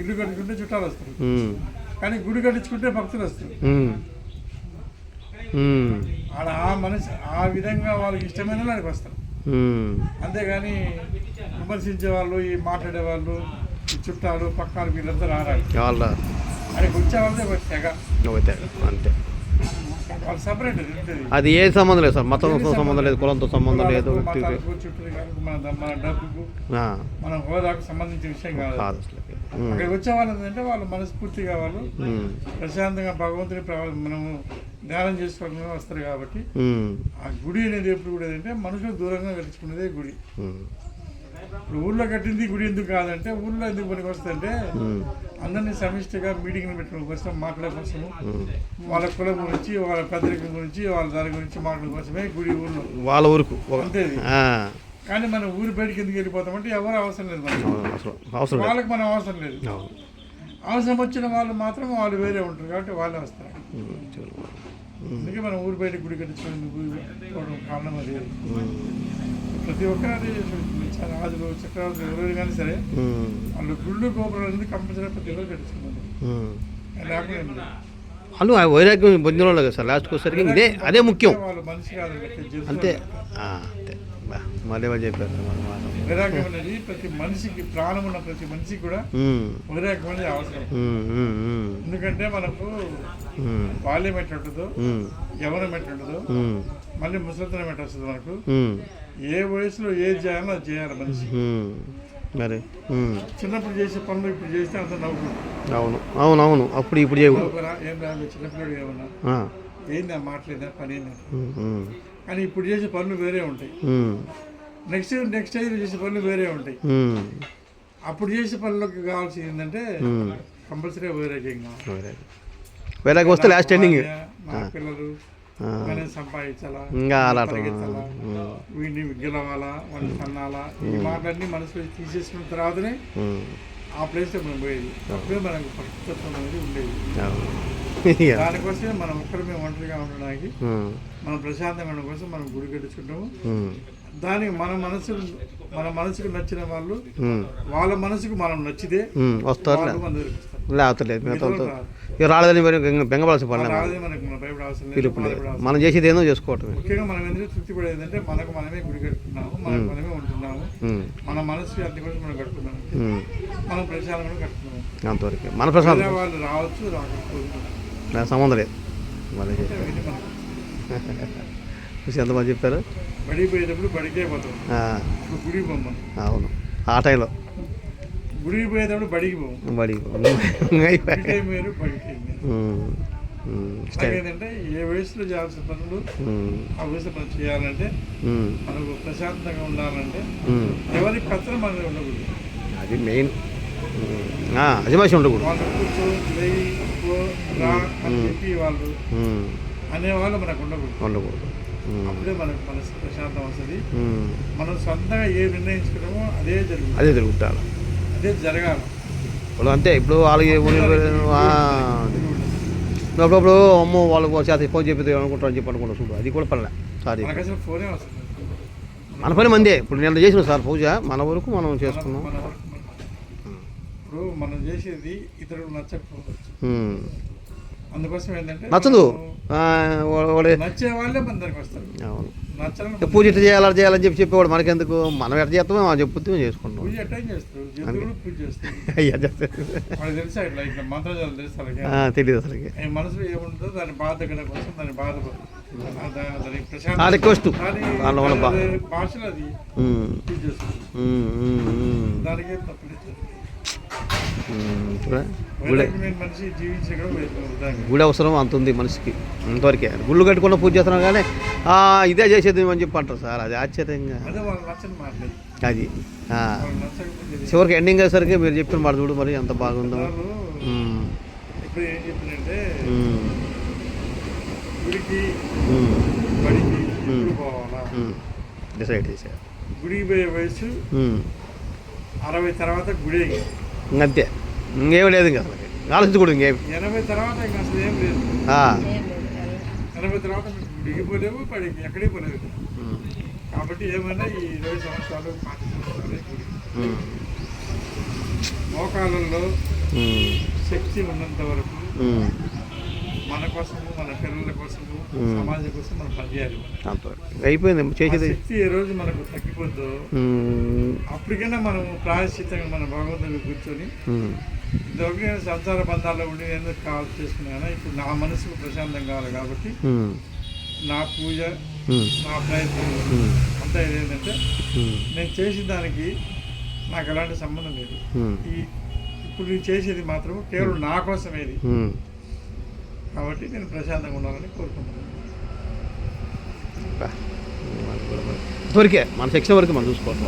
ఇల్లు కట్టుకుంటే చుట్టాలు వస్తారు. కానీ గుడి కట్టించుకుంటే భక్తులు వస్తారు. ఆడ ఆ మనిషి ఆ విధంగా వాళ్ళకి ఇష్టమైన వాళ్ళకి వస్తారు. అంతేగాని విమర్శించే వాళ్ళు ఈ మాట్లాడే వాళ్ళు ఈ చుట్టాలు పక్కన వీళ్ళంతా రారాడు వాళ్ళ అక్కడికి వచ్చే వాళ్ళదే ఒక తెగ. అంతే. వాళ్ళు అది ఏ సంబంధం లేదు సార్. మతంతో సంబంధం లేదు కులంతో సంబంధం లేదు మన హోదాకు సంబంధించిన విషయం కాదు. అక్కడికి వచ్చే వాళ్ళు ఏంటంటే వాళ్ళు మనస్ఫూర్తిగా వాళ్ళు ప్రశాంతంగా భగవంతుని మనము ధ్యానం చేసుకోవడం వస్తారు కాబట్టి ఆ గుడి అనేది ఎప్పుడు కూడా ఏంటంటే మనుషులు దూరంగా కలుసుకునేదే గుడి. ఇప్పుడు ఊర్లో కట్టింది గుడి ఎందుకు కాదంటే ఊర్లో ఎందుకు పనికి వస్తుందంటే అందరినీ సమిష్టిగా మీటింగ్లు పెట్టడం కోసం మాట్లాడే ఉమ్. వాళ్ళ కులం గురించి వాళ్ళ పెద్దరికం గురించి వాళ్ళ దాని గురించి మాట్లాడే కోసమే గుడి ఊర్లో వాళ్ళ ఊరుకు. అంతే కానీ మనం ఊరి బయటికి ఎందుకు వెళ్ళిపోతామంటే ఎవరు అవసరం లేదు మనకి. అవసరం వాళ్ళకి మనం అవసరం లేదు. అవసరం వచ్చిన వాళ్ళు మాత్రం వాళ్ళు వేరే ఉంటారు కాబట్టి వాళ్ళే వస్తారు. అందుకే మనం ఊరి బయట గుడి కట్టించుకోవడం కారణం అది. ప్రతి ఒక్కరు అదే చేస్తారు. చాలా రాజులు చక్రవర్తులు ఎవరు కానీ సరే వాళ్ళు గుళ్ళు గోపురాలు అనేది కంపల్సరీ ప్రతి ఒక్కరు కట్టించుకున్నారు. లేకుండా. వాళ్ళు ఆ వైరాగ్యం పొందిన వాళ్ళు కదా సార్ లాస్ట్కి వచ్చేసరికి ఇదే అదే ముఖ్యం అంతే అంతే మళ్ళీ చెప్పారు. వైరాగ్యం అనేది ప్రతి మనిషికి ప్రాణం ఉన్న ప్రతి మనిషికి కూడా వైరాగ్యం అనేది అవసరం. ఎందుకంటే మనకు బాల్యం ఎట్లుంటుందో యవనం ఎట్లుంటుందో మళ్ళీ ముసలితనం ఎట్లా వస్తుంది మనకు? ఏ వయసులో ఏది చేయాలో అది చేయాలి మనిషి. మరి చిన్నప్పుడు చేసే పనులు ఇప్పుడు చేస్తే అంత నవ్వుకుంటాం. అవును. అవును అవును అప్పుడు ఇప్పుడు ఏం చిన్నపిల్లడు ఏమన్నా? ఏంది ఆ మాటలేదా పని ఏంది? కానీ ఇప్పుడు చేసే పనులు వేరే ఉంటాయి. నెక్స్ట్ నెక్స్ట్ ఏజ్ చేసే పనులు వేరే ఉంటాయి. అప్పుడు చేసే పనులకు కావాల్సింది ఏంటంటే. కంపల్సరీ వైరాగ్యం కావాలి వైరాగ్యం వస్తే లాస్ట్ ఎండింగ్ పిల్లలు సంపాదించాలా? ఇంకా అలా వీడిని గెలవాలా? వాళ్ళని కన్నాలా ఈ మాటలన్నీ మనసులో తీసేసుకున్న తర్వాతనే ఆ ప్లేస్లో మనం పోయేది. అప్పుడే మనకు అనేది ఉండేది. దానికోసమే మనం ఒక్కరమే ఒంటరిగా ఉండడానికి ఉమ్, మనం ప్రశాంతంగా ఉండడం కోసం మనం గుడి కట్టించుకుంటాము. ఉమ్, దానికి మన మనసు మన మనసుకు నచ్చిన వాళ్ళు ఉమ్, వాళ్ళ మనసుకు మనం నచ్చితే వస్తారు వాళ్ళు మన దగ్గరికి వస్తారు. లేకపోతే లేదు మిగతా మిగతా వాళ్ళతో రాదు. ఇక రాలేదని మరి బెంగ- బెంగపడాల్సిన పని లేదు రాదే మనకు. మన భయపడ అవసరం లేదు పిలుపు మనం చేసేది ఏందో చేసుకోవటమే. ముఖ్యంగా మనం ఎందుకు తృప్తి పడేది అంటే మనకు మనమే గుడి కట్టుకున్నాము మనకు మనమే ఉంటున్నాము. మన మనసు అంత కోసం మనం కట్టుకున్నాము. మనం ప్రశాంతంగా కట్టుకున్నాము. అంతవరకు. మన ప్రశాంతం. వాళ్ళు రావచ్చు రాకపోవచ్చు. నాకు సంబంధం లేదు. మళ్ళీ చెప్పారు చూసి చెప్పారు? బడికి బడికే ఇప్పుడు గుడికి పోము అవును. ఆ టైంలో. గుడికి పోయేటప్పుడు బడికి పోము బడి గుడి టైం వేరు బడి టైం వేరు నాకేంటంటే ఏ వయసులో చేయాల్సిన పనులు ఆ వయసులో మనం చేయాలంటే మనకు ప్రశాంతంగా ఉండాలంటే ఎవరి పత్రం మనది ఉండకూడదు. అది మెయిన్. అజమాషి ఉండకూడదు. వాళ్ళు కూర్చో లేయి పో రా అని చెప్పి వాళ్ళు ఉమ్, అనేవాళ్ళు మనకు ఉండకూడదు. ఉండకూడదు. ఉమ్, అప్పుడే మనకు మనసు ప్రశాంతం వస్తుంది. ఉమ్, మనం సొంతంగా ఏ నిర్ణయించుకున్నామో అదే జరుగుతుంది. అదే తిరుగుతాడు అదే జరగాలి. ఇప్పుడు అంతే ఇప్పుడు వాళ్ళకి అప్పుడప్పుడు అమ్మో వాళ్ళకు చేత ఫోన్ చెప్పి అనుకుంటారు అని చెప్పి చూడు అది కూడా పర్లే సారీ. మన పని మందే. ఇప్పుడు నేను చేసిన సార్ పూజ మన వరకు మనం చేసుకున్నాం. ఇప్పుడు మనం చేసేది ఇతరులు నచ్చకపోవచ్చు. అందుకోసం ఏంటంటే నచ్చదు. నచ్చే వాళ్ళే మన దగ్గరికి వస్తారు. అవును. పూజ ఇట్లా చేయాలి అలా చేయాలని చెప్పి చెప్పేవాడు మనకెందుకు? మనం ఎట్లా చేస్తామో మనం చెప్పుతూ మేము చేసుకుంటాం. పూజ ఎట్లా చేస్తారు? తెలియదు అసలుకి. ఈ మనసులో ఏముంటుందో దాని బాధ కోసం దాని బాధ దాని రిక్వెస్ట్ భాషలో అది దానికి ఏం తప్పలేదు ఉమ్. ఇప్పుడే గుడి. అవసరం అంత ఉంది మనిషికి అంతవరకే. గుళ్ళు కట్టుకున్న పూజ చేస్తున్నాం కానీ "ఆ, ఇదే చేసేది అని చెప్పి అంటారు సార్. అది ఆశ్చర్యంగా. అదే చివరికి ఎండింగ్ అయ్యేసరికి మీరు చెప్పిన మాట చూడు మరి ఎంత బాగుందో. డిసైడ్ చేశారు. గుడికి పోయే వయసు. అరవై తర్వాత గుడి. ఇంకంతే. ఇంకేం లేదు ఇంకా. అసలు ఆలోచించకూడదు కూడా ఇంకేం. ఎనభై తర్వాత ఇంకా అసలు ఏం లేదు. ఆ. ఎనభై తర్వాత ఎక్కడికి పోలేదు. ఉమ్, కాబట్టి ఏమైనా ఈ ఇరవై సంవత్సరాలు పాతి సంవత్సరాలు గుడి ఉమ్. మోకాళ్ళల్లో ఉమ్, శక్తి ఉన్నంత వరకు ఉమ్, మన కోసము మన పిల్లల కోసము. సమాజం కోసం మనం పనిచేయాలి. అయిపోయింది చేసేది. శక్తి ఏ రోజు మనకు తగ్గిపోద్దో అప్పటికైనా మనం ప్రాయశ్చితంగా మన భగవంతుని కూర్చొని ఇంతవరకు నేను సంసార బంధాల్లో ఉండి నేను ఎందుకు కావాలి చేసుకున్నాను ఇప్పుడు నా మనసుకు ప్రశాంతం కావాలి కాబట్టి నా పూజ నా ప్రయత్నం అంతా ఏంటంటే నేను చేసిన దానికి నాకు ఎలాంటి సంబంధం లేదు. ఈ ఇప్పుడు నేను చేసేది మాత్రం కేవలం నా కోసమేది. కాబట్టి నేను ప్రశాంతంగా ఉండాలని కోరుకుంటున్నాను. దొరికే. మన సెక్షన్ వరకు మనం చూసుకోవటం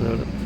అదే